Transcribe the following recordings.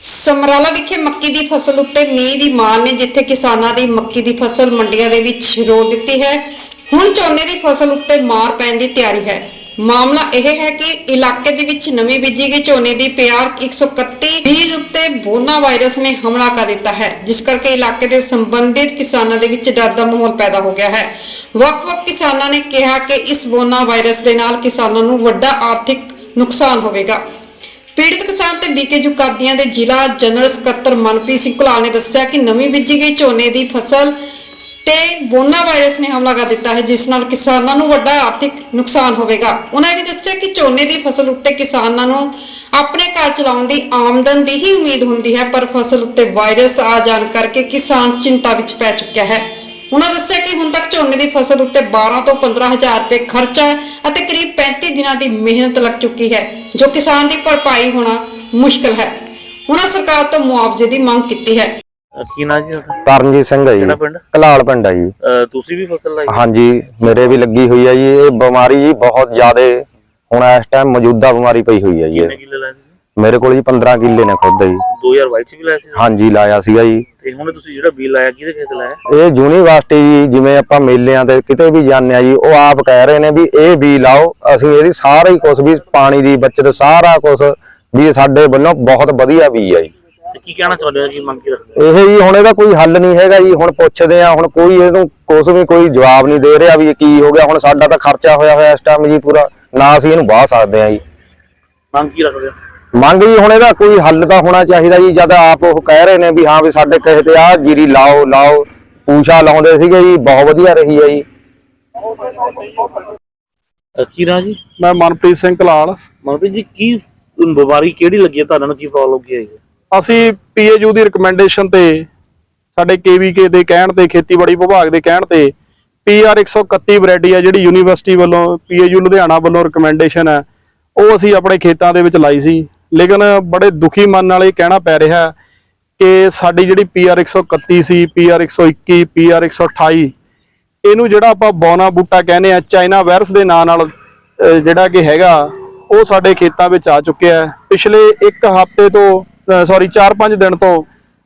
ਸਮਰਾਲਾ ਵਿਖੇ ਮੱਕੀ ਦੀ ਫਸਲ ਉੱਤੇ ਮੀਂਹ ਦੀ ਮਾਰ ਨੇ ਜਿੱਥੇ ਕਿਸਾਨਾਂ ਦੀ ਮੱਕੀ ਦੀ ਫਸਲ ਮੰਡੀਆਂ ਦੇ ਵਿੱਚ ਰੋਲ ਦਿੱਤੀ ਹੈ। ਹੁਣ ਝੋਨੇ ਦੀ ਫਸਲ ਉੱਤੇ ਮਾਰ ਪੈਣ ਦੀ ਤਿਆਰੀ ਹੈ। ਮਾਮਲਾ ਇਹ ਹੈ ਕਿ ਇਲਾਕੇ ਦੇ ਵਿੱਚ ਨਵੀਂ ਬੀਜੀ ਗਈ ਝੋਨੇ ਦੀ ਪਿਆਰ 131 ਬੀਜ ਉੱਤੇ ਬੋਨਾ ਵਾਇਰਸ ਨੇ ਹਮਲਾ ਕਰ ਦਿੱਤਾ ਹੈ, ਜਿਸ ਕਰਕੇ ਇਲਾਕੇ ਦੇ ਸੰਬੰਧਿਤ ਕਿਸਾਨਾਂ ਦੇ ਵਿੱਚ ਡਰ ਦਾ ਮਾਹੌਲ ਪੈਦਾ ਹੋ ਗਿਆ ਹੈ। ਵੱਖ-ਵੱਖ ਕਿਸਾਨਾਂ ਨੇ ਕਿਹਾ ਕਿ ਇਸ ਬੋਨਾ ਵਾਇਰਸ ਦੇ ਨਾਲ ਕਿਸਾਨਾਂ ਨੂੰ ਵੱਡਾ ਆਰਥਿਕ ਨੁਕਸਾਨ ਹੋਵੇਗਾ। ਪੀੜਤ ਕਿਸਾਨ ਤੇ ਬੀਕੇ ਜੁਕਾਦੀਆਂ ਦੇ ਜ਼ਿਲ੍ਹਾ ਜਨਰਲ ਸਕੱਤਰ ਮਨਪ੍ਰੀਤ ਸਿੰਘ ਕੁਲਾਲ ਨੇ ਦੱਸਿਆ ਕਿ ਨਵੀਂ ਬੀਜੀ ਗਈ ਝੋਨੇ ਦੀ ਫਸਲ ਤੇ ਬੋਨਾ ਵਾਇਰਸ ਨੇ ਹਮਲਾ ਕਰ ਦਿੱਤਾ ਹੈ, ਜਿਸ ਨਾਲ ਕਿਸਾਨਾਂ ਨੂੰ ਵੱਡਾ ਆਰਥਿਕ ਨੁਕਸਾਨ ਹੋਵੇਗਾ। ਉਹਨਾਂ ਇਹ ਵੀ ਦੱਸਿਆ ਕਿ ਝੋਨੇ ਦੀ ਫਸਲ ਉੱਤੇ ਕਿਸਾਨਾਂ ਨੂੰ ਆਪਣੇ ਘਰ ਚਲਾਉਣ ਦੀ ਆਮਦਨ ਦੀ ਹੀ ਉਮੀਦ ਹੁੰਦੀ ਹੈ, ਪਰ ਫਸਲ ਉੱਤੇ ਵਾਇਰਸ ਆ ਜਾਣ ਕਰਕੇ ਕਿਸਾਨ ਚਿੰਤਾ ਵਿੱਚ ਪੈ ਚੁੱਕਿਆ ਹੈ। ਉਹਨਾਂ ਦੱਸਿਆ ਕਿ ਹੁਣ ਤੱਕ ਝੋਨੇ ਦੀ ਫਸਲ ਉੱਤੇ 12 ਤੋਂ 15000 ਰੁਪਏ ਖਰਚਾ ਅਤੇ ਕਰੀਬ 35 ਦਿਨਾਂ ਦੀ ਮਿਹਨਤ ਲੱਗ ਚੁੱਕੀ ਹੈ। ਜੋ ਕਿਸਾਨ ਦੀ ਭਰਪਾਈ ਹੋਣਾ ਮੁਸ਼ਕਲ ਹੈ। ਉਹਨਾਂ ਸਰਕਾਰ ਤੋਂ ਮੁਆਵਜ਼ੇ ਦੀ ਮੰਗ ਕੀਤੀ ਹੈ। ਕੀ ਨਾਂ ਜੀ ਤੁਹਾਡਾ? ਕਰਨਜੀਤ ਸਿੰਘ ਹੈ ਜੀ। ਪਿੰਡ? ਕਲਾਲ ਪਿੰਡ ਹੈ ਜੀ। ਤੁਸੀਂ ਵੀ ਫਸਲ ਲਾਈ? ਹਾਂਜੀ ਮੇਰੇ ਵੀ ਲੱਗੀ ਹੋਈ ਹੈ ਜੀ। ਇਹ ਬਿਮਾਰੀ ਜੀ ਬਹੁਤ ਜ਼ਿਆਦਾ ਹੁਣ ਇਸ ਟਾਈਮ ਮੌਜੂਦਾ ਬਿਮਾਰੀ ਪਈ ਹੋਈ ਹੈ ਜੀ। ਕਿੰਨੇ ਇਹ। ਕਿੱਲੇ ਲਾਏ ਸੀ ਮੇਰੇ ਕੋਲ ਜੀ 15 ਕਿੱਲੇ ਨੇ ਖੁਦ ਜੀ। 2022 ਚ ਵੀ ਲਾਏ ਸੀ? ਹਾਂਜੀ ਲਾਇਆ ਸੀਗਾ ਜੀ। ਤੇ ਹੁਣ ਤੁਸੀਂ ਜਿਹੜਾ ਬੀਜ ਲਾਇਆ ਕਿਹਦੇ ਖੇਤ ਲਾਇਆ? ਇਹ ਯੂਨੀਵਰਸਿਟੀ ਜੀ ਜਿਵੇਂ ਆਪਾਂ ਮੇਲਿਆਂ ਤੇ ਕਿਤੇ ਵੀ ਜਾਂਦੇ ਆ ਜੀ ਉਹ ਆਪ ਕਹਿ ਰਹੇ ਨੇ ਵੀ ਇਹ ਵੀ ਲਾਓ ਅਸੀਂ ਇਹਦੀ ਸਾਰਾ ਹੀ ਕੁਝ ਵੀ ਪਾਣੀ ਦੀ ਬਚਤ ਸਾਰਾ ਕੁਝ ਵੀ ਸਾਡੇ ਵੱਲੋਂ ਬਹੁਤ ਵਧੀਆ ਵੀ ਹੈ ਜੀ। ਤੇ ਕੀ ਕਹਿਣਾ ਚਾਹੁੰਦੇ ਹੋ ਕੀ ਮੰਗ ਕੀ ਰੱਖਦੇ? ਇਹ ਜੀ ਹੁਣ ਇਹਦਾ ਕੋਈ ਹੱਲ ਨਹੀਂ ਹੈਗਾ ਜੀ ਹੁਣ ਪੁੱਛਦੇ ਆ ਹੁਣ ਕੋਈ ਇਹਨੂੰ ਕੁਛ ਵੀ ਕੋਈ ਜਵਾਬ ਨਹੀਂ ਦੇ ਰਿਹਾ ਵੀ ਕੀ ਹੋ ਗਿਆ ਹੁਣ ਸਾਡਾ ਤਾਂ ਖਰਚਾ ਹੋਇਆ ਹੋਇਆ ਇਸ ਟਾਈਮ ਜੀ ਪੂਰਾ ਨਾ ਅਸੀਂ ਇਹਨੂੰ ਵਾਹ ਸਕਦੇ ਆ ਜੀ। ਮੰਗ ਕੀ ਰੱਖਦੇ ਹੋ? ਮੰਗ ਜੀ ਹੁਣ ਇਹਦਾ ਕੋਈ ਹੱਲ ਤਾਂ ਹੋਣਾ ਚਾਹੀਦਾ ਜੀ ਜਦ ਆਪ ਉਹ ਕਹਿ ਰਹੇ ਨੇ ਵੀ ਹਾਂ ਵੀ ਸਾਡੇ ਕਹੇ ਤੇ ਆ ਜੀਰੀ ਲਾਓ ਲਾਓ ਪੂਛਾ ਲਾਉਂਦੇ ਸੀਗੇ ਜੀ ਬਹੁਤ ਵਧੀਆ ਰਹੀ ਹੈ ਜੀ। ਕੀ ਨਾਂ ਜੀ? ਮੈਂ ਮਨਪ੍ਰੀਤ ਸਿੰਘ ਕਲਾਲ। ਮਨਪ੍ਰੀਤ ਜੀ ਕੀ ਬਿਮਾਰੀ ਕਿਹੜੀ ਲੱਗੀ ਹੈ? ਤੁਹਾਨੂੰ ਕੀ ਪ੍ਰੋਬਲਮ ਕੀ ਹੈ ਅਸੀਂ ਪੀਏਯੂ ਦੀ ਰეკਮੈਂਡੇਸ਼ਨ ਤੇ ਸਾਡੇ ਕੇਵੀਕੇ ਦੇ ਕਹਿਣ ਤੇ ਖੇਤੀਬਾੜੀ ਵਿਭਾਗ ਦੇ ਕਹਿਣ ਤੇ ਪੀਆਰ 131 ਵੈਰਾਈਟੀ ਹੈ ਜਿਹੜੀ ਯੂਨੀਵਰਸਿਟੀ ਵੱਲੋਂ ਪੀਏਯੂ ਲੁਧਿਆਣਾ ਵੱਲੋਂ ਰਿਕਮੈਂਡੇਸ਼ਨ ਹੈ। ਉਹ ਅਸੀਂ ਆਪਣੇ ਖੇਤਾਂ ਦੇ ਵਿੱਚ ਲਾਈ ਸੀ। ਲੇਕਿਨ ਬੜੇ ਦੁਖੀ ਮਨ ਨਾਲ ਇਹ ਕਹਿਣਾ ਪੈ ਰਿਹਾ ਕਿ ਸਾਡੀ ਜਿਹੜੀ ਪੀਆਰ 131 ਸੀ ਪੀਆਰ 121 ਪੀਆਰ 128 ਇਹਨੂੰ ਜਿਹੜਾ ਆਪਾਂ ਬੌਨਾ ਬੂਟਾ ਕਹਿੰਦੇ ਆ ਚਾਈਨਾ ਵਾਇਰਸ ਦੇ ਨਾਂ ਨਾਲ ਜਿਹੜਾ ਕਿ ਹੈਗਾ, ਉਹ ਸਾਡੇ ਖੇਤਾਂ ਵਿੱਚ ਆ ਚੁੱਕਿਆ ਪਿਛਲੇ ਇੱਕ ਹਫ਼ਤੇ ਤੋਂ ਸੌਰੀ 4-5 ਦਿਨ ਤੋਂ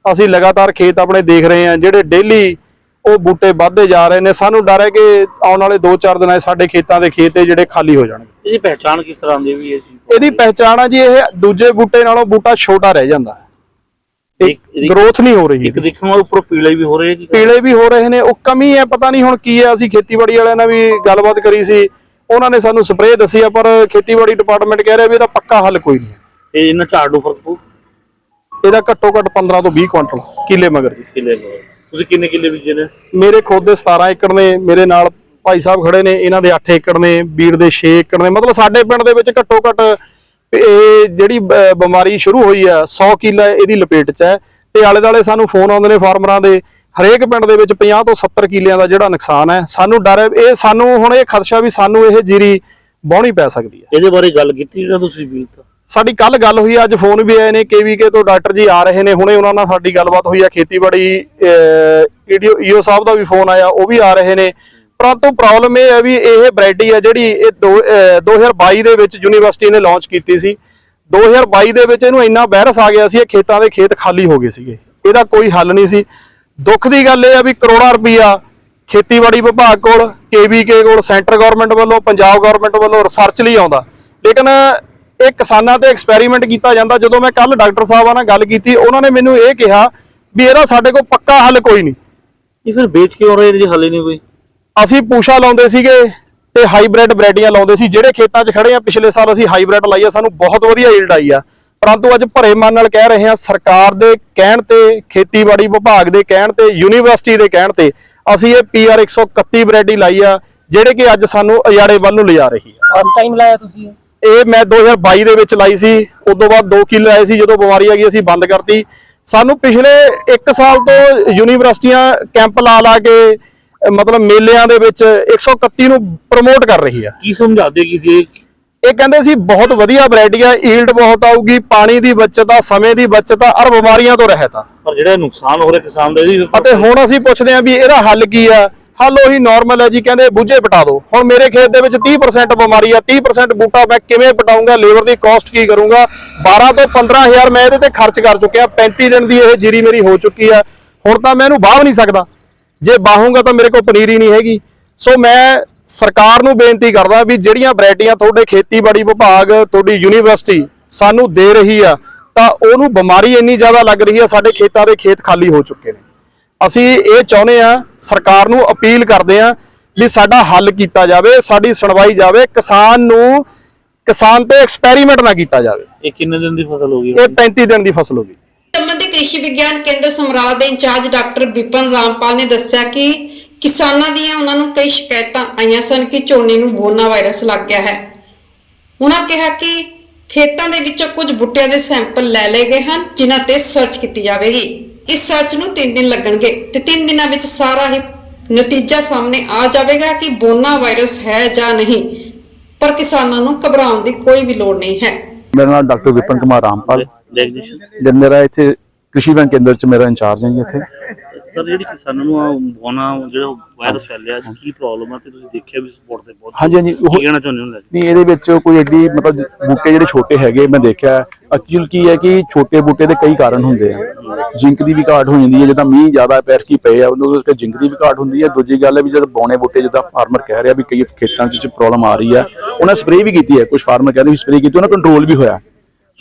ਅਸੀਂ ਲਗਾਤਾਰ ਖੇਤ ਆਪਣੇ ਦੇਖ ਰਹੇ ਹਾਂ, ਜਿਹੜੇ ਡੇਲੀ ਉਹ ਬੂਟੇ ਵੱਧਦੇ ਜਾ ਰਹੇ ਨੇ। ਸਾਨੂੰ ਡਰ ਹੈ ਕਿ ਆਉਣ ਵਾਲੇ 2-4 ਦਿਨਾਂ 'ਚ ਸਾਡੇ ਖੇਤਾਂ ਦੇ ਖੇਤ ਇਹ ਜਿਹੜੇ ਖਾਲੀ ਹੋ ਜਾਣਗੇ। ਇਹਦੀ ਪਹਿਚਾਣ ਕਿਸ ਤਰ੍ਹਾਂ ਦੀ ਵੀ ਹੈ ਜੀ? ਇਹਦੀ ਪਹਿਚਾਣ ਆ ਜੀ ਇਹ ਦੂਜੇ ਬੂਟੇ ਨਾਲੋਂ ਬੂਟਾ ਛੋਟਾ ਰਹਿ ਜਾਂਦਾ। ਹੈ ਗਰੋਥ ਨਹੀਂ ਹੋ ਰਹੀ ਇੱਕ। ਦੇਖਣ ਉੱਪਰ ਪੀਲੇ ਵੀ ਹੋ ਰਹੇ ਜੀ? ਪੀਲੇ ਵੀ ਹੋ ਰਹੇ ਨੇ ਉਹ ਕਮੀ ਹੈ ਪਤਾ ਨਹੀਂ ਹੁਣ ਕੀ ਹੈ। ਅਸੀਂ ਖੇਤੀਬਾੜੀ ਵਾਲਿਆਂ ਨਾਲ ਵੀ ਗੱਲਬਾਤ ਕਰੀ ਸੀ। ਉਹਨਾਂ ਨੇ ਸਾਨੂੰ ਸਪਰੇਅ ਦੱਸੀ ਆ ਪਰ ਖੇਤੀਬਾੜੀ ਡਿਪਾਰਟਮੈਂਟ ਕਹਿ ਰਿਹਾ ਵੀ ਇਹਦਾ ਪੱਕਾ ਹੱਲ ਕੋਈ ਨਹੀਂ ਹੈ। ਤੇ ਇਹਨਾਂ ਝਾੜ ਨੂੰ ਫ਼ਰਕ ਪਊ? ਇਹਦਾ ਘੱਟੋ ਘੱਟ 15 ਤੋਂ 20 ਕੁਇੰਟਲ ਕਿੱਲੇ ਮਗਰ ਜੀ। ਕਿੱਲੇ ਲਓ ਤੁਸੀਂ ਕਿੰਨੇ ਕਿੱਲੇ ਬੀਜੇ ਨੇ? ਮੇਰੇ ਖੁਦ ਦੇ 17 ਏਕੜ ਨੇ ਮੇਰੇ ਨਾਲ ਭਾਈ ਸਾਹਿਬ ਖੜੇ ਨੇ ਇਹਨਾਂ ਦੇ 8 ਏਕੜ ਨੇ ਬੀੜ ਦੇ 6 ਏਕੜ ਨੇ। ਮਤਲਬ ਸਾਡੇ ਪਿੰਡ ਦੇ ਵਿੱਚ ਘੱਟੋ ਘੱਟ ਇਹ ਜਿਹੜੀ ਬਿਮਾਰੀ ਸ਼ੁਰੂ ਹੋਈ ਆ 100 ਕਿੱਲਾ ਇਹਦੀ ਲਪੇਟ 'ਚ ਹੈ। ਤੇ ਆਲੇ ਦਾਲੇ ਸਾਨੂੰ ਫੋਨ ਆਉਂਦੇ ਨੇ ਫਾਰਮਰਾਂ ਦੇ ਹਰੇਕ ਪਿੰਡ ਦੇ ਵਿੱਚ 50 ਤੋਂ 70 ਕਿੱਲਿਆਂ ਦਾ ਜਿਹੜਾ ਨੁਕਸਾਨ ਹੈ ਸਾਨੂੰ ਡਰ ਹੈ। ਇਹ ਸਾਨੂੰ ਹੁਣ ਇਹ ਖਦਸ਼ਾ ਵੀ ਸਾਨੂੰ ਇਹ ਜੀਰੀ ਵਾਹੁਣੀ ਪੈ ਸਕਦੀ ਹੈ। ਇਹਦੇ ਬਾਰੇ ਗੱਲ ਕੀਤੀ ਜਿਹੜਾ ਤੁਸੀਂ ਬੀਜ ਤਾਂ? ਸਾਡੀ ਕੱਲ ਗੱਲ ਹੋਈ ਆ, ਅੱਜ ਫੋਨ ਵੀ ਆਏ ਨੇ ਕੇਵੀਕੇ ਤੋਂ ਡਾਕਟਰ ਜੀ ਆ ਰਹੇ ਨੇ ਹੁਣੇ ਉਹਨਾਂ ਨਾਲ ਸਾਡੀ ਗੱਲਬਾਤ ਹੋਈ ਆ ਖੇਤੀਬਾੜੀ ਈਡੀਓ ਈਓ ਸਾਹਿਬ ਦਾ ਵੀ ਫੋਨ ਆਇਆ ਉਹ ਵੀ ਆ ਰਹੇ ਨੇ। ਪਰੰਤੂ ਪ੍ਰੋਬਲਮ ਇਹ ਹੈ ਵੀ ਇਹ ਵੈਰਾਈਟੀ ਹੈ ਜਿਹੜੀ ਇਹ ਦੋ- ਅਹ 2022 ਦੇ ਵਿੱਚ ਯੂਨੀਵਰਸਿਟੀ ਨੇ ਲਾਂਚ ਕੀਤੀ ਸੀ। 2022 ਦੇ ਵਿੱਚ ਇਹਨੂੰ ਇੰਨਾ ਵਾਇਰਸ ਆ ਗਿਆ ਸੀ ਇਹ ਖੇਤਾਂ ਦੇ ਖੇਤ ਖਾਲੀ ਹੋ ਗਏ ਸੀਗੇ। ਇਹਦਾ ਕੋਈ ਹੱਲ ਨਹੀਂ ਸੀ। ਦੁੱਖ ਦੀ ਗੱਲ ਇਹ ਆ ਵੀ ਕਰੋੜਾਂ ਰੁਪਈਆ ਖੇਤੀਬਾੜੀ ਵਿਭਾਗ ਕੋਲ ਕੇਵੀਕੇ ਕੋਲ ਸੈਂਟਰ ਗਵਰਨਮੈਂਟ ਵੱਲੋਂ ਪੰਜਾਬ ਗਵਰਨਮੈਂਟ ਵੱਲੋਂ ਰਿਸਰਚ ਲਈ ਆਉਂਦਾ। ਲੇਕਿਨ ਇਹ ਕਿਸਾਨਾਂ ਤੇ ਐਕਸਪੈਰੀਮੈਂਟ ਕੀਤਾ ਜਾਂਦਾ। ਜਦੋਂ ਮੈਂ ਕੱਲ ਡਾਕਟਰ ਸਾਹਿਬਾਂ ਨਾਲ ਗੱਲ ਕੀਤੀ ਉਹਨਾਂ ਨੇ ਮੈਨੂੰ ਇਹ ਕਿਹਾ ਵੀ ਇਹਦਾ ਸਾਡੇ ਕੋਲ ਪੱਕਾ ਹੱਲ ਕੋਈ ਨਹੀਂ। ਇਹ ਫਿਰ ਵੇਚ ਕੇ ਹੋ ਰਹੇ ਜੀ ਹੱਲ ਹੀ ਨਹੀਂ ਕੋਈ? ਅਸੀਂ ਪੂਸ਼ਾ ਲਾਉਂਦੇ ਸੀਗੇ ਤੇ ਹਾਈਬ੍ਰਿਡ ਵੈਰਾਈਟੀਆਂ ਲਾਉਂਦੇ ਸੀ ਜਿਹੜੇ ਖੇਤਾਂ 'ਚ ਖੜੇ ਆ ਪਿਛਲੇ ਸਾਲ ਅਸੀਂ ਹਾਈਬ੍ਰਿਡ ਲਾਈ ਆ ਸਾਨੂੰ ਬਹੁਤ ਵਧੀਆ ਈਲਡ ਆਈ ਆ। ਪਰੰਤੂ ਅੱਜ ਭਰੇ ਮਨ ਨਾਲ ਕਹਿ ਰਹੇ ਹਾਂ ਸਰਕਾਰ ਦੇ ਕਹਿਣ ਤੇ ਖੇਤੀਬਾੜੀ ਵਿਭਾਗ ਦੇ ਕਹਿਣ ਤੇ ਯੂਨੀਵਰਸਿਟੀ ਦੇ ਕਹਿਣ ਤੇ ਅਸੀਂ ਇਹ ਪੀਆਰ 131 ਵੈਰਾਈਟੀ ਲਾਈ ਆ ਜਿਹੜੇ ਕਿ ਅੱਜ ਸਾਨੂੰ ਅਜਾੜੇ ਵੱਲ ਨੂੰ ਲਿਜਾ ਰਹੀ ਆ। ਫਸਟ ਟਾਈਮ ਲਾਇਆ ਤੁਸੀਂ ਇਹ? ਮੈਂ 2022 ਦੇ ਵਿੱਚ ਲਾਈ ਸੀ ਉਸ ਤੋਂ ਬਾਅਦ 2 ਕਿੱਲੇ ਆਏ ਸੀ ਜਦੋਂ ਬਿਮਾਰੀ ਆ ਗਈ ਅਸੀਂ ਬੰਦ ਕਰਤੀ ਸਾਨੂੰ ਪਿਛਲੇ 1 ਸਾਲ ਤੋਂ ਯੂਨੀਵਰਸਿਟੀਆਂ ਕੈਂਪ ਲਾ ਲਾ ਕੇ ਮਤਲਬ ਮੇਲਿਆਂ ਦੇ ਵਿੱਚ 131 ਨੂੰ ਪ੍ਰਮੋਟ ਕਰ ਰਹੀ ਆ ਕੀ ਸਮਝਾਦੇ ਕੀ ਸੀ ਇਹ? ਕਹਿੰਦੇ ਸੀ ਬਹੁਤ ਵਧੀਆ ਵੈਰਾਈਟੀ ਆ ਈਲਡ ਬਹੁਤ ਆਊਗੀ ਪਾਣੀ ਦੀ ਬਚਤ ਆ ਸਮੇਂ ਦੀ ਬਚਤ ਆ ਔਰ ਬਿਮਾਰੀਆਂ ਤੋਂ ਰਹਿਤ ਆ ਪਰ ਜਿਹੜਾ ਨੁਕਸਾਨ ਹੋ ਰਿਹਾ ਕਿਸਾਨ ਦਾ ਇਹਦੀ ਅਤੇ ਹੁਣ ਅਸੀਂ ਪੁੱਛਦੇ ਹਾਂ ਵੀ ਇਹਦਾ ਹੱਲ ਕੀ ਆ ਹੱਲ ਉਹੀ ਨਾਰਮਲ ਹੈ ਜੀ, ਕਹਿੰਦੇ ਬੂਝੇ ਪਟਾ ਦਿਓ ਹੁਣ ਮੇਰੇ ਖੇਤ ਦੇ ਵਿੱਚ 30% ਬਿਮਾਰੀ ਆ 30% ਬੂਟਾ ਮੈਂ ਕਿਵੇਂ ਪਟਾਉਂਗਾ ਲੇਬਰ ਦੀ ਕਾਸਟ ਕੀ ਕਰੂੰਗਾ? 12 ਤੋਂ 15000 ਮੈਂ ਇਹਦੇ ਤੇ ਖਰਚ ਕਰ ਚੁੱਕਿਆ 35 ਦਿਨ ਦੀ ਇਹ ਜੀਰੀ ਮੇਰੀ ਹੋ ਚੁੱਕੀ ਆ। ਹੁਣ ਤਾਂ ਮੈਂ ਇਹਨੂੰ ਬਾਹ ਨਹੀਂ ਸਕਦਾ। ਜੇ ਬਾਹੂੰਗਾ ਤਾਂ ਮੇਰੇ ਕੋਲ ਪਨੀਰ ਹੀ ਨਹੀਂ ਹੈਗੀ। ਸੋ ਮੈਂ ਸਰਕਾਰ ਨੂੰ ਬੇਨਤੀ ਕਰਦਾ ਵੀ ਜਿਹੜੀਆਂ ਵੈਰਾਈਟੀਆਂ ਤੁਹਾਡੇ ਖੇਤੀਬਾੜੀ ਵਿਭਾਗ, ਤੁਹਾਡੀ ਯੂਨੀਵਰਸਿਟੀ ਸਾਨੂੰ ਦੇ ਰਹੀ ਆ, ਤਾਂ ਉਹਨੂੰ ਬਿਮਾਰੀ ਇੰਨੀ ਜ਼ਿਆਦਾ ਲੱਗ ਰਹੀ ਆ, ਸਾਡੇ ਖੇਤਾਂ ਦੇ ਖੇਤ ਖਾਲੀ ਹੋ ਚੁੱਕੇ ਨੇ। ਅਸੀਂ ਇਹ ਚਾਹੁੰਦੇ ਆ ਸਰਕਾਰ ਨੂੰ ਅਪੀਲ ਕਰਦੇ ਆ ਵੀ ਸਾਡਾ ਹੱਲ ਕੀਤਾ ਜਾਵੇ ਸਾਡੀ ਸੁਣਵਾਈ ਜਾਵੇ ਕਿਸਾਨ ਨੂੰ ਕਿਸਾਨ ਤੇ ਐਕਸਪੈਰੀਮੈਂਟ ਨਾ ਕੀਤਾ ਜਾਵੇ। ਇਹ ਕਿੰਨੇ ਦਿਨ ਦੀ ਫਸਲ ਹੋ ਗਈ? ਇਹ 35 ਦਿਨ ਦੀ ਫਸਲ ਹੋ ਗਈ। ਸੰਬੰਧੀ ਕ੍ਰਿਸ਼ੀ ਵਿਗਿਆਨ ਕੇਂਦਰ ਸਮਰਾਲਾ ਦੇ ਇੰਚਾਰਜ ਡਾਕਟਰ ਵਿਪਨ ਰਾਮਪਾਲ ਨੇ ਦੱਸਿਆ ਕਿ ਕਿਸਾਨਾਂ ਦੀਆਂ ਉਹਨਾਂ ਨੂੰ ਕਈ ਸ਼ਿਕਾਇਤਾਂ ਆਈਆਂ ਸਨ ਕਿ ਝੋਨੇ ਨੂੰ ਬੋਨਾ ਵਾਇਰਸ ਲੱਗ ਗਿਆ ਹੈ। ਉਹਨਾਂ ਕਿਹਾ ਕਿ ਖੇਤਾਂ ਦੇ ਵਿੱਚੋਂ ਕੁਝ ਬੂਟਿਆਂ ਦੇ ਸੈਂਪਲ ਲੈ ਲਏ ਗਏ ਹਨ ਜਿਨ੍ਹਾਂ ਤੇ ਸਰਚ ਕੀਤੀ ਜਾਵੇਗੀ। ਇਸ ਸਰਚ ਨੂੰ 3 ਦਿਨ ਲੱਗਣਗੇ ਤੇ 3 ਦਿਨਾਂ ਵਿੱਚ ਸਾਰਾ ਹੀ ਨਤੀਜਾ ਸਾਹਮਣੇ ਆ ਜਾਵੇਗਾ ਕਿ ਬੋਨਾ ਵਾਇਰਸ ਹੈ ਜਾਂ ਨਹੀਂ ਪਰ ਕਿਸਾਨਾਂ ਨੂੰ ਘਬਰਾਉਣ ਦੀ ਕੋਈ ਵੀ ਲੋੜ ਨਹੀਂ ਹੈ। ਮੇਰਾ ਨਾਮ ਡਾਕਟਰ ਵਿਪਨ ਕੁਮਾਰ ਰਾਮਪਾਲ। ਜਦ ਮੇਰਾ ਇੱਥੇ ਕ੍ਰਿਸ਼ੀ ਵਿਗਿਆਨ ਕੇਂਦਰ ਚ ਮੇਰਾ ਇੰਚਾਰਜ ਹੈ ਜੀ ਇੱਥੇ। ਸਰ ਜਿਹੜੀ ਕਿਸਾਨਾਂ ਨੂੰ ਆ ਬੋਨਾ ਜਿਹੜਾ ਵਾਇਰਸ ਫੈਲਿਆ ਕੀ ਪ੍ਰੋਬਲਮ ਆ? ਤੇ ਤੁਸੀਂ ਦੇਖਿਆ ਵੀ ਸਪੋਰਟ ਤੇ ਬਹੁਤ ਹਾਂਜੀ ਹਾਂਜੀ ਉਹ ਕਹਿਣਾ ਚਾਹੁੰਦੇ ਹੋ ਲੈ ਕੇ? ਨਹੀਂ ਇਹਦੇ ਵਿੱਚ ਕੋਈ ਐਡੀ ਮਤਲਬ ਬੂਟੇ ਜਿਹੜੇ ਛੋਟੇ ਹੈਗੇ ਮੈਂ ਦੇਖਿਆ ਐਕਚੁਅਲ ਕੀ ਹੈ ਕਿ ਛੋਟੇ ਬੂਟੇ ਦੇ ਕਈ ਕਾਰਨ ਹੁੰਦੇ ਆ। ਜਿੰਕ ਦੀ ਵੀ ਘਾਟ ਹੋ ਜਾਂਦੀ ਹੈ ਜਦੋਂ ਮੀਂਹ ਜ਼ਿਆਦਾ ਪੈਰ ਕੀ ਪਏ ਆ ਉਹਨੂੰ ਕਰਕੇ ਜਿੰਕ ਦੀ ਵੀ ਘਾਟ ਹੁੰਦੀ ਹੈ। ਦੂਜੀ ਗੱਲ ਹੈ ਵੀ ਜਦ ਬੌਣੇ ਬੂਟੇ ਜਿੱਦਾਂ ਫਾਰਮਰ ਕਹਿ ਰਿਹਾ ਵੀ ਕਈ ਖੇਤਾਂ 'ਚ ਪ੍ਰੋਬਲਮ ਆ ਰਹੀ ਹੈ ਉਹਨਾਂ ਸਪਰੇਅ ਵੀ ਕੀਤੀ ਹੈ ਕੁਝ ਫਾਰਮਰ ਕਹਿੰਦੇ ਵੀ ਸਪਰੇਅ ਕੀਤੀ ਉਹਨਾਂ ਕੰਟਰੋਲ ਵੀ ਹੋਇਆ।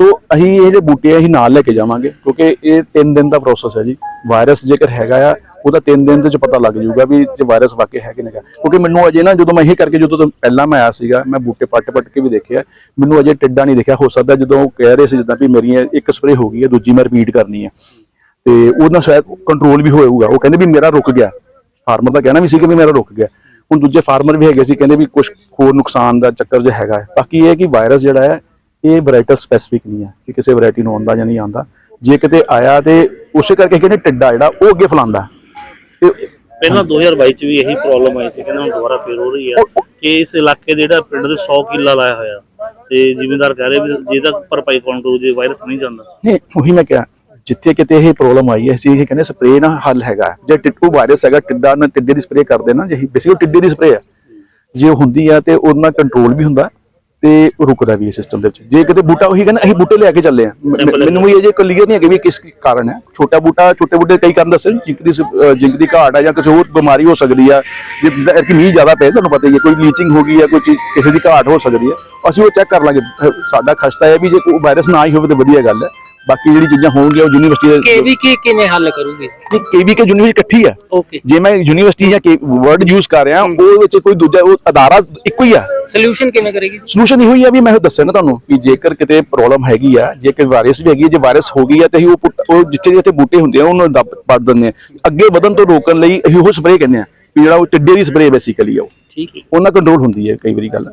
ਸੋ ਅਸੀਂ ਇਹ ਜਿਹੜੇ ਬੂਟੇ ਆ ਅਸੀਂ ਨਾਲ ਲੈ ਕੇ ਜਾਵਾਂਗੇ, ਕਿਉਂਕਿ ਇਹ 3 ਦਿਨ ਦਾ ਪ੍ਰੋਸੈਸ ਹੈ ਜੀ। ਵਾਇਰਸ ਜੇਕਰ ਹੈਗਾ ਆ, ਉਹਦਾ 3 ਦਿਨ ਦੇ ਚ ਪਤਾ ਲੱਗ ਜਾਊਗਾ ਵੀ ਜੇ ਵਾਇਰਸ ਵਾਕਈ ਹੈ ਕਿ ਨਹੀਂ ਹੈਗਾ ਕਿਉਂਕਿ ਮੈਨੂੰ ਅਜੇ ਨਾ ਜਦੋਂ ਮੈਂ ਇਹ ਕਰਕੇ ਜਦੋਂ ਪਹਿਲਾਂ ਮੈਂ ਆਇਆ ਸੀਗਾ, ਮੈਂ ਬੂਟੇ ਪੱਟ ਪੱਟ ਕੇ ਵੀ ਦੇਖਿਆ ਮੈਨੂੰ ਅਜੇ ਟਿੱਡਾ ਨਹੀਂ ਦੇਖਿਆ। ਹੋ ਸਕਦਾ ਜਦੋਂ ਉਹ ਕਹਿ ਰਹੇ ਸੀ ਜਿੱਦਾਂ ਵੀ ਮੇਰੀ ਇੱਕ ਸਪਰੇ ਹੋ ਗਈ ਹੈ, ਦੂਜੀ ਮੈਂ ਰਿਪੀਟ ਕਰਨੀ ਹੈ। ਤੇ ਉਹਨਾਂ ਸ਼ਾਇਦ ਕੰਟਰੋਲ ਵੀ ਹੋਏਗਾ। ਉਹ ਕਹਿੰਦੇ ਵੀ ਮੇਰਾ ਰੁਕ ਗਿਆ। ਫਾਰਮਰ ਦਾ ਕਹਿਣਾ ਵੀ ਸੀ ਕਿ ਵੀ ਮੇਰਾ ਰੁਕ ਗਿਆ। ਹੁਣ ਦੂਜੇ ਫਾਰਮਰ ਵੀ ਹੈਗੇ ਸੀ, ਕਹਿੰਦੇ ਵੀ ਕੁਝ ਹੋਰ ਨੁਕਸਾਨ ਦਾ ਚੱਕਰ ਜਿਹਾ ਹੈਗਾ ਬਾਕੀ ਇਹ ਹੈ ਕਿ ਵਾਇਰਸ ਜਿਹੜਾ ਹੈ ਇਹ ਵੈਰਾਈਟਲ ਸਪੈਸੀਫਿਕ ਨਹੀਂ ਹੈ ਕਿ ਕਿਸੇ ਵੈਰਾਈਟੀ ਨੂੰ ਆਉਂਦਾ ਜਾਂ ਨਹੀਂ ਆਉਂਦਾ। ਜੇ ਕਿਤੇ ਆਇਆ ਤੇ ਉਸੇ ਕਰਕੇ ਕਹਿੰਦੇ ਟਿੱਡਾ ਜਿਹੜਾ ਉਹ ਅੱਗੇ ਫਲਾਉਂਦਾ ਤੇ ਪਹਿਲਾਂ 2022 ਚ ਵੀ ਇਹੀ ਪ੍ਰੋਬਲਮ ਆਈ ਸੀ ਕਹਿੰਦੇ ਦੁਬਾਰਾ ਫੇਰ ਹੋ ਰਹੀ ਹੈ ਕਿ ਇਸ ਇਲਾਕੇ ਦੇ ਜਿਹੜਾ ਪਿੰਡ ਦੇ 100 ਕਿੱਲਾ ਲਾਇਆ ਹੋਇਆ। ਤੇ ਜ਼ਿਮੀਂਦਾਰ ਕਹਿ ਰਹੇ ਵੀ ਜਿਹਦਾ ਭਰਪਾਈ ਕੌਣ ਕਰੂ ਜੇ ਵਾਇਰਸ ਨਹੀਂ ਜਾਂਦਾ। ਨਹੀਂ ਉਹੀ ਮੈਂ ਕਿਹਾ ਜਿੱਥੇ ਕਿਤੇ ਇਹ ਪ੍ਰੋਬਲਮ ਆਈ ਹੈ ਅਸੀਂ ਇਹ ਕਹਿੰਦੇ ਸਪਰੇਅ ਨਾਲ ਹੱਲ ਹੈਗਾ ਜੇ ਟਿੱਟੂ ਵਾਇਰਸ ਹੈਗਾ ਟਿੱਡਾ ਨਾਲ ਟਿੱਡੇ ਦੀ ਸਪਰੇਅ ਕਰਦੇ ਨਾ ਜਿਹੀ ਬੇਸਿਕਲੀ ਟਿੱਡੇ ਦੀ ਸਪਰੇਅ ਹੈ। ਜੇ ਹੁੰਦੀ ਆ ਤੇ ਉਹਦੇ ਨਾਲ ਕੰਟਰੋਲ ਵੀ ਹੁੰਦਾ ਤੇ ਰੁਕਦਾ ਵੀ ਹੈ ਸਿਸਟਮ ਦੇ ਵਿੱਚ। ਜੇ ਕਿਤੇ ਬੂਟਾ ਉਹੀ ਕਹਿੰਦਾ ਅਸੀਂ ਬੂਟੇ ਲੈ ਕੇ ਚੱਲੇ ਆ ਮੈਨੂੰ ਵੀ ਇਹ ਜੇ ਕਲੀਅਰ ਨਹੀਂ ਹੈ ਕਿ ਵੀ ਕਿਸ ਕਾਰਨ ਹੈ। ਛੋਟਾ ਬੂਟਾ ਛੋਟੇ ਬੂਟੇ ਕਈ ਕਾਰਨ ਦੱਸੇ। ਜਿੰਕ ਦੀ ਜਿੰਕ ਦੀ ਘਾਟ ਹੈ ਜਾਂ ਕਿਸੇ ਹੋਰ ਬਿਮਾਰੀ ਹੋ ਸਕਦੀ ਆ। ਜੇ ਕਿ ਮੀਂਹ ਜ਼ਿਆਦਾ ਪਏ ਤੁਹਾਨੂੰ ਪਤਾ ਹੀ ਹੈ ਕੋਈ ਲੀਚਿੰਗ ਹੋ ਗਈ ਹੈ ਕੋਈ ਚੀਜ਼ ਕਿਸੇ ਦੀ ਘਾਟ ਹੋ ਸਕਦੀ ਹੈ ਅਸੀਂ ਉਹ ਚੈੱਕ ਕਰ ਲਾਂਗੇ। ਸਾਡਾ ਖਸਤਾ ਹੈ ਵੀ ਜੇ ਕੋਈ ਵਾਇਰਸ ਨਾ ਹੀ ਹੋਵੇ ਤਾਂ ਵਧੀਆ ਗੱਲ ਹੈ। ਬਾਕੀ ਜਿਹੜੀ ਚੀਜ਼ਾਂ ਹੋਣਗੀਆਂ ਉਹ ਯੂਨੀਵਰਸਿਟੀ ਦੇ ਕੇਵੀਕੇ ਕਿਵੇਂ ਹੱਲ ਕਰੂਗੀ? ਕੇਵੀਕੇ ਯੂਨੀਵਰਸਿਟੀ ਇਕੱਠੀ ਹੈ ਓਕੇ ਜੇ ਮੈਂ ਯੂਨੀਵਰਸਿਟੀ ਜਾਂ ਵਰਡ ਯੂਜ਼ ਕਰ ਰਿਹਾ ਉਹ ਵਿੱਚ ਕੋਈ ਦੂਜਾ ਉਹ ਅਦਾਰਾ ਇੱਕੋ ਹੀ ਆ। ਸੋਲੂਸ਼ਨ ਕਿਵੇਂ ਕਰੇਗੀ? ਸੋਲੂਸ਼ਨ ਇਹੋ ਹੀ ਆ ਵੀ ਮੈਂ ਦੱਸਿਆ ਨਾ ਤੁਹਾਨੂੰ ਕਿ ਜੇਕਰ ਕਿਤੇ ਪ੍ਰੋਬਲਮ ਹੈਗੀ ਆ ਜੇਕਰ ਵਾਇਰਸ ਵੀ ਹੈਗੀ ਹੈ ਜੇ ਵਾਇਰਸ ਹੋ ਗਈ ਆ ਤੇ ਉਹ ਉਹ ਜਿੱਥੇ ਜਿੱਥੇ ਬੂਟੇ ਹੁੰਦੇ ਆ ਉਹਨੂੰ ਦੱਬ ਪੜ ਦਿੰਦੇ ਆ। ਅੱਗੇ ਵਧਣ ਤੋਂ ਰੋਕਣ ਲਈ ਉਹ ਸਪਰੇਅ ਕਹਿੰਦੇ ਆ ਵੀ ਜਿਹੜਾ ਉਹ ਟਿੱਡੇ ਦੀ ਸਪਰੇਅ ਬੇਸਿਕਲੀ ਆ ਉਹ। ਠੀਕ ਉਹਨਾਂ ਕੰਟਰੋਲ ਹੁੰਦੀ ਹੈ ਕਈ ਵਾਰੀ ਗੱਲ।